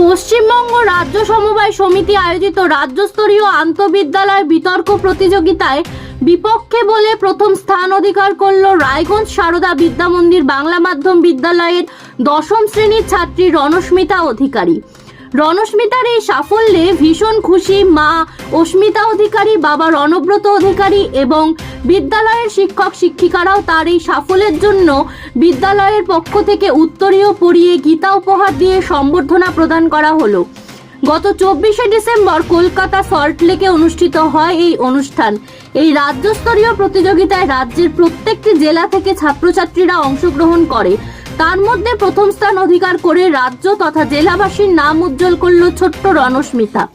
পশ্চিমবঙ্গ রাজ্য সমবায় সমিতি আয়োজিত রাজ্যস্তরীয় আন্তঃবিদ্যালয় বিতর্ক প্রতিযোগিতায় বিপক্ষে বলে প্রথম স্থান অধিকার করল রায়গঞ্জ সারদা বিদ্যামন্দির বাংলা মাধ্যম বিদ্যালয়ের দশম শ্রেণির ছাত্রী রণস্মিতা অধিকারী। রণস্মিতার এই সাফল্যে ভীষণ খুশি মা অস্মিতা অধিকারী, বাবা রণব্রত অধিকারী এবং বিদ্যালয়ের শিক্ষক শিক্ষিকারাও তার এই সাফল্যের জন্য বিদ্যালয়ের পক্ষ থেকে উত্তরীয় পড়িয়ে গীতা উপহার দিয়ে সম্বর্ধনা প্রদান করা হলো। গত চব্বিশে ডিসেম্বর কলকাতা সল্টলেকে অনুষ্ঠিত হয় এই অনুষ্ঠান। এই রাজ্যস্তরীয় প্রতিযোগিতায় রাজ্যের প্রত্যেকটি জেলা থেকে ছাত্রছাত্রীরা অংশগ্রহণ করে। তার মধ্যে প্রথম স্থান অধিকার করে রাজ্য তথা জেলাবাসীর নাম উজ্জ্বল করল ছোট্ট রণস্মিতা।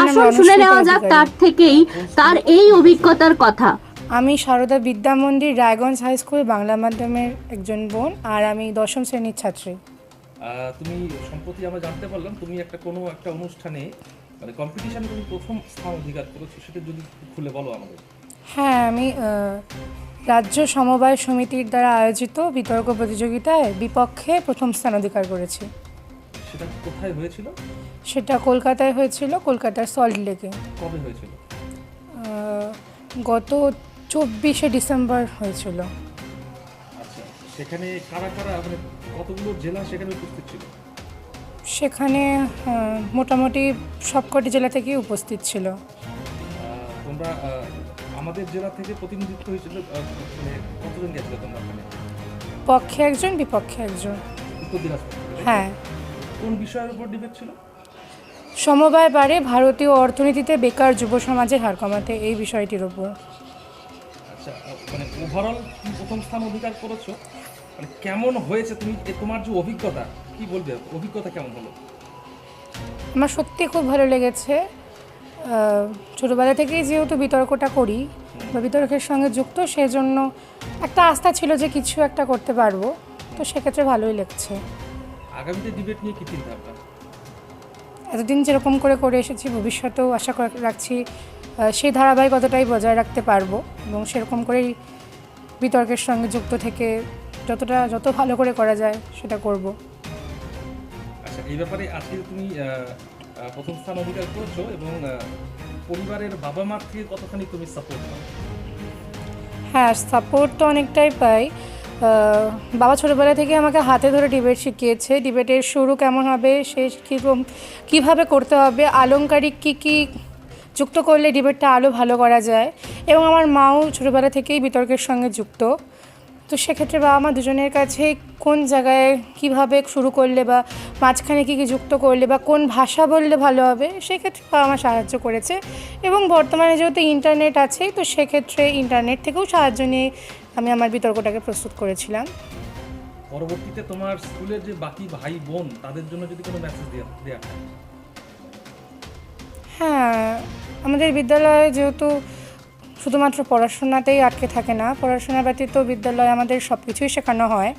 আসুন শুনে নেওয়া যাক তার থেকেই তার এই অভিজ্ঞতার কথা। আমি সারদা বিদ্যা মন্দির রায়গঞ্জ হাই স্কুল বাংলা মাধ্যমের একজন বোন আর আমি দশম শ্রেণির ছাত্রী। তুমি সম্প্রতি আমরা জানতে পারলাম তুমি একটা কোনো একটা অনুষ্ঠানে মানে কম্পিটিশনে তুমি প্রথম স্থান অধিকার করেছ সেটা যদি খুলে বলো আমাদের। হ্যাঁ আমি রাজ্য সমবায় সমিতির দ্বারা আয়োজিত বিতর্ক প্রতিযোগিতায় বিপক্ষে প্রথম স্থান অধিকার করেছি। সেটা কোথায় হয়েছিল? সেটা কলকাতায় হয়েছিল কলকাতার সল্ট লেকে। কবে হয়েছিল? গত চব্বিশে ডিসেম্বর হয়েছিল। আচ্ছা সেখানে কারা কারা মানে কতগুলো জেলা সেখানে উপস্থিত ছিল? সেখানে মোটামুটি সবকটি জেলা থেকেই উপস্থিত ছিল। তোমরা আমাদের জেলা থেকে প্রতিনিধিত্ব হয়েছিল মানে কতজন গেছিল তোমরা ওখানে? পক্ষে একজন বিপক্ষে একজন। থেকে? হ্যাঁ। কোন বিষয়ের উপর ডিবেট ছিল? সমবায় বাড়ে ভারতীয় অর্থনীতিতে বেকার যুব সমাজের হার কমাতে এই বিষয়টির উপর। আচ্ছা মানে ওভারঅল তুমি প্রথম স্থান অধিকার করেছ? মানে কেমন হয়েছে তুমি তোমার যে অভিজ্ঞতা কি বলবে? অভিজ্ঞতা কেমন হলো? আমার সত্যি খুব ভালো লেগেছে। ছোটোবেলা থেকেই যেহেতু বিতর্কটা করি বা বিতর্কের সঙ্গে যুক্ত সেজন্য একটা আস্থা ছিল যে কিছু একটা করতে পারব। তো সেক্ষেত্রে ভালোই লাগছে। আগামীতে ডিবেট নিয়ে কি চিন্তা এতদিন যেরকম করে করে এসেছি ভবিষ্যতেও আশা করে- রাখছি সেই ধারাবাহিকতাটাই বজায় রাখতে পারব এবং সেরকম করেই বিতর্কের সঙ্গে যুক্ত থেকে যতটা যত ভালো করে করা যায় সেটা করব। আচ্ছা এই ব্যাপারে আজকে তুমি প্রথম স্থান অধিকার করেছ এবং পরিবারের বাবা মার থেকে কতখানি তুমি সাপোর্ট পাও? হ্যাঁ সাপোর্ট তো অনেকটাই পাই। বাবা ছোটোবেলা থেকে আমাকে হাতে ধরে ডিবেট শিখিয়েছে। ডিবেটের শুরু কেমন হবে শেষ কীরকম কীভাবে করতে হবে আলংকারিক কী কী যুক্ত করলে ডিবেটটা আরও ভালো করা যায়। এবং আমার মাও ছোটোবেলা থেকেই বিতর্কের সঙ্গে যুক্ত। তো সেক্ষেত্রে বাবা মা দুজনের কাছে কোন জায়গায় কীভাবে শুরু করলে বা মাঝখানে কী কী যুক্ত করলে বা কোন ভাষা বললে ভালো হবে, সেক্ষেত্রে বাবা মা সাহায্য করেছে। এবং বর্তমানে যেহেতু ইন্টারনেট আছে তো সেক্ষেত্রে ইন্টারনেট থেকেও সাহায্য নিয়ে আমি আমার বিতর্কটাকে প্রস্তুত করেছিলাম। পরবর্তীতে তোমার স্কুলের যে বাকি ভাই বোন তাদের জন্য যদি কোনো মেসেজ দেওয়া দেওয়া হয়, আমাদের বিদ্যালয়ে যেহেতু শুধুমাত্র পড়াশোনাতেই আটকে থাকে না, পড়াশোনা ব্যতীত বিদ্যালয়ে আমাদের সব কিছুই শেখানো হয়।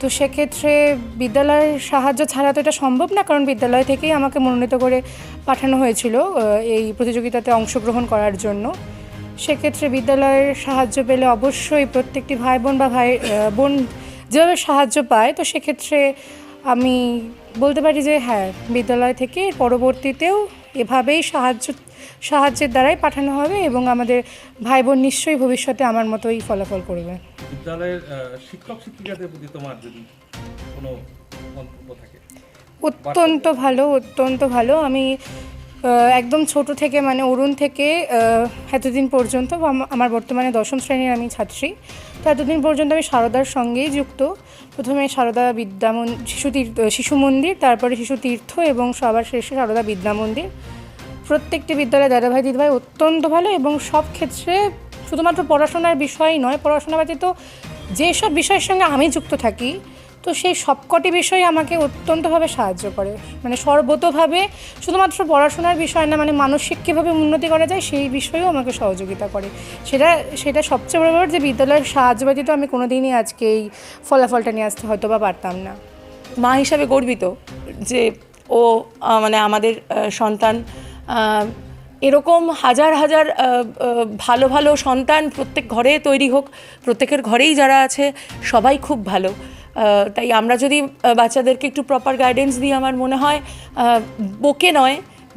তো সেক্ষেত্রে বিদ্যালয়ের সাহায্য ছাড়া তো এটা সম্ভব না, কারণ বিদ্যালয় থেকেই আমাকে মনোনীত করে পাঠানো হয়েছিল এই প্রতিযোগিতাতে অংশগ্রহণ করার জন্য। সেক্ষেত্রে বিদ্যালয়ের সাহায্য পেলে অবশ্যই প্রত্যেকটি ভাই বোন বা ভাই বোন যেভাবে সাহায্য পায়, তো সেক্ষেত্রে আমি বলতে পারি যে হ্যাঁ বিদ্যালয় থেকে পরবর্তীতেও এভাবেই সাহায্য সাহায্যের দ্বারাই পাঠানো হবে এবং আমাদের ভাই বোন নিশ্চয়ই ভবিষ্যতে আমার মতোই ফলাফল করবে। বিদ্যালয়ের শিক্ষক শিক্ষিকাদের প্রতি তোমার যদি কোনো মন্তব্য থাকে? অত্যন্ত ভালো অত্যন্ত ভালো। আমি একদম ছোট থেকে মানে অরুণ থেকে এতদিন পর্যন্ত আমার বর্তমানে দশম শ্রেণির আমি ছাত্রী। তো এতদিন পর্যন্ত আমি সারদার সঙ্গেই যুক্ত। প্রথমে সারদা বিদ্যা শিশু তীর্থ শিশু মন্দির, তারপরে শিশু তীর্থ এবং সবার শেষে সারদা বিদ্যা মন্দির। প্রত্যেকটি বিদ্যালয়ে দাদাভাই, দিদিভাই অত্যন্ত ভালো এবং সব ক্ষেত্রে শুধুমাত্র পড়াশোনার বিষয় নয়, পড়াশোনা ব্যতীত যেসব বিষয়ের সঙ্গে আমি যুক্ত থাকি তো সেই সবকটি বিষয় আমাকে অত্যন্তভাবে সাহায্য করে। মানে সর্বতভাবে শুধুমাত্র পড়াশোনার বিষয় না মানে মানসিক কীভাবে উন্নতি করা যায় সেই বিষয়েও আমাকে সহযোগিতা করে। সেটা সেটা সবচেয়ে বড় ব্যাপার যে বিদ্যালয়ের সাহায্য ব্যতীত আমি কোনোদিনই আজকে এই ফলাফলটা নিয়ে আসতে হয়তো বা পারতাম না। মা হিসাবে গর্বিত যে ও মানে আমাদের সন্তান এরকম হাজার হাজার ভালো ভালো সন্তান প্রত্যেক ঘরে তৈরি হোক, প্রত্যেকের ঘরেই যারা আছে সবাই খুব ভালো। তাই আমরা যদি বাচ্চাদেরকে একটু প্রপার গাইডেন্স দিই আমার মনে হয় বোকে নয়,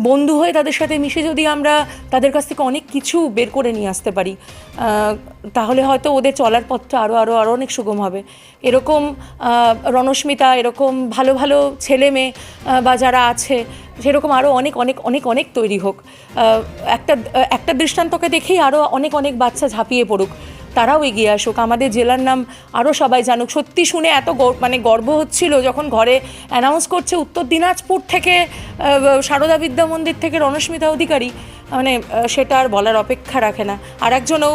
বন্ধু হয়ে তাদের সাথে মিশে যদি আমরা তাদের কাছ থেকে অনেক কিছু বের করে নিয়ে আসতে পারি তাহলে হয়তো ওদের চলার পথটা আরও আরও আরও অনেক সুগম হবে। এরকম রণস্মিতা এরকম ভালো ভালো ছেলে মেয়ে বা যারা আছে, সেরকম আরও অনেক অনেক অনেক অনেক তৈরি হোক। একটা একটা দৃষ্টান্তকে দেখেই আরও অনেক অনেক বাচ্চা ঝাঁপিয়ে পড়ুক। তারাও এগিয়ে আসুক। আমাদের জেলার নাম আরও সবাই জানুক। সত্যি শুনে এত মানে গর্ব হচ্ছিল যখন ঘরে অ্যানাউন্স করছে উত্তর দিনাজপুর থেকে সারদা বিদ্যা মন্দির থেকে রণস্মিতা অধিকারী। মানে সেটা আর বলার অপেক্ষা রাখে না। আর একজনও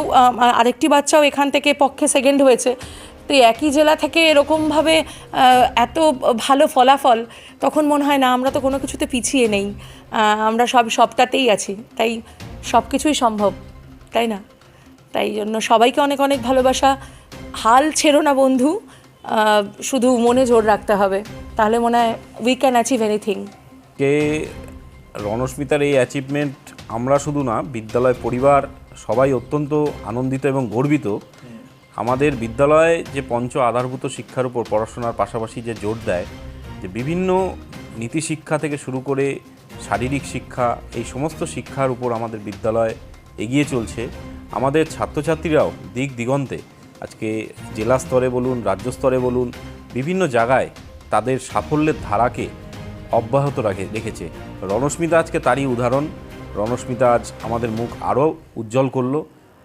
আরেকটি বাচ্চাও এখান থেকে পক্ষে সেকেন্ড হয়েছে। তো একই জেলা থেকে এরকমভাবে এত ভালো ফলাফল, তখন মনে হয়, না, আমরা তো কোনো কিছুতে পিছিয়ে নেই। আমরা সব সবটাতেই আছি। তাই সব কিছুই সম্ভব, তাই না? তাই জন্য সবাইকে অনেক অনেক ভালোবাসা। হাল ছেড়ো না বন্ধু শুধু মনে জোর রাখতে হবে। তাহলে মনে হয় উই ক্যান অ্যাচিভ এনিথিং কে রণস্মিতার এই অ্যাচিভমেন্ট আমরা শুধু না, বিদ্যালয় পরিবার সবাই অত্যন্ত আনন্দিত এবং গর্বিত। আমাদের বিদ্যালয়ে যে পঞ্চ আধারভূত শিক্ষার উপর পড়াশোনার পাশাপাশি যে জোর দেয়, যে বিভিন্ন নীতি শিক্ষা থেকে শুরু করে শারীরিক শিক্ষা, এই সমস্ত শিক্ষার উপর আমাদের বিদ্যালয় এগিয়ে চলছে। আমাদের ছাত্রছাত্রীরাও দিক দিগন্তে আজকে জেলা স্তরে বলুন, রাজ্য স্তরে বলুন, বিভিন্ন জায়গায় তাদের সাফল্যের ধারাকে অব্যাহত রাখে, রেখেছে। রণস্মিতা আজকে তারই উদাহরণ। রণস্মিতা আজ আমাদের মুখ আরও উজ্জ্বল করল।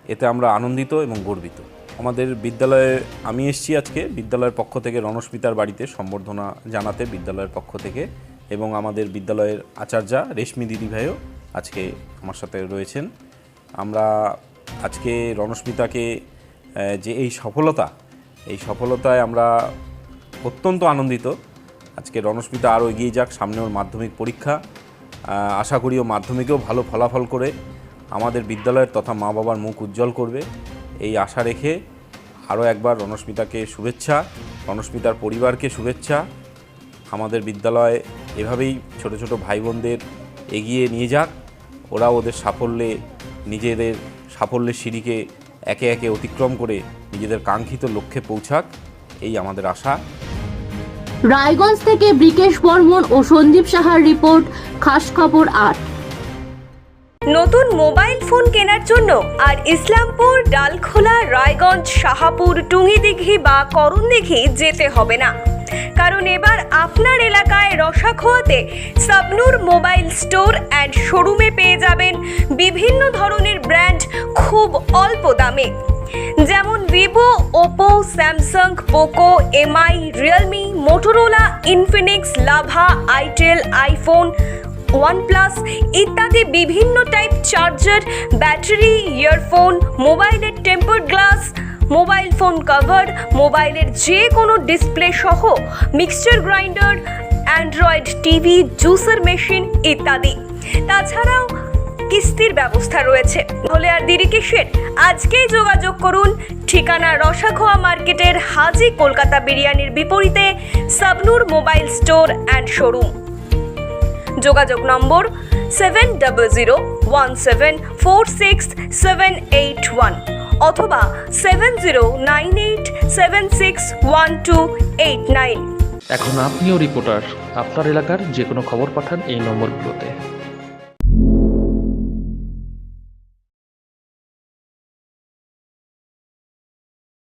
এতে আমরা আনন্দিত এবং গর্বিত। আমাদের বিদ্যালয়ে আমি এসেছি আজকে, বিদ্যালয়ের পক্ষ থেকে রণস্মিতার বাড়িতে সম্বর্ধনা জানাতে বিদ্যালয়ের পক্ষ থেকে এবং আমাদের বিদ্যালয়ের আচার্যা রেশমি দিদিভাইও আজকে আমার সাথে রয়েছেন। আমরা আজকে রণস্মিতাকে যে এই সফলতা, এই সফলতায় আমরা অত্যন্ত আনন্দিত। আজকে রণস্মিতা আরও এগিয়ে যাক, সামনে ওর মাধ্যমিক পরীক্ষা। আশা করি ও মাধ্যমিকেও ভালো ফলাফল করে আমাদের বিদ্যালয়ের তথা মা বাবার মুখ উজ্জ্বল করবে। এই আশা রেখে আরও একবার রণস্মিতাকে শুভেচ্ছা, রণস্মিতার পরিবারকে শুভেচ্ছা। আমাদের বিদ্যালয় এভাবেই ছোট ছোট ভাই বোনদের এগিয়ে নিয়ে যাক। ওরা ওদের সাফল্যে নিজেদের সাফল্যের সিঁড়িকে একে একে অতিক্রম করে নিজেদের কাঙ্ক্ষিত লক্ষ্যে পৌঁছাক এই আমাদের আশা। রায়গঞ্জ থেকে ব্রিকেশ বর্মন ও সঞ্জীব সাহার রিপোর্ট খাস খবর আট। নতুন মোবাইল ফোন কেনার জন্য আর ইসলামপুর ডালখোলা রায়গঞ্জ শাহাপুর টুঙ্গিদিঘি বা করণদিঘি যেতে হবে না। কারণ এবার আপনার এলাকায় রসাখোয়াতে সাবনুর মোবাইল স্টোর অ্যান্ড শোরুমে বিভিন্ন ধরনের ব্র্যান্ড খুব অল্প দামে। যেমন Vivo, Oppo, Samsung, Poco, MI, Realme, Motorola, Infinix, Lava, itel, iPhone, OnePlus ইত্যাদি বিভিন্ন টাইপ চার্জার, ব্যাটারি, ইয়ারফোন, মোবাইলের temper glass, mobile phone cover মোবাইলের যে কোনো ডিসপ্লে সহ mixture grinder, Android TV, juicer machine ইত্যাদি। তাছাড়াও কিস্তির ব্যবস্থা রয়েছে। হলে আর দেরি কিসের? আজকেই যোগাযোগ করুন ঠিকানা রসাখোয়া মার্কেটের হাজি কলকাতা বিরিয়ানির বিপরীতে Sabnur mobile store and showroom. যোগাযোগ number seven double zero one seven four six seven eight one অথবা seven zero nine eight seven six one two eight nine. এখন আপনিও রিপোর্টার, আপনার এলাকার যে কোনো খবর পাঠান এই নম্বরগুলোতে।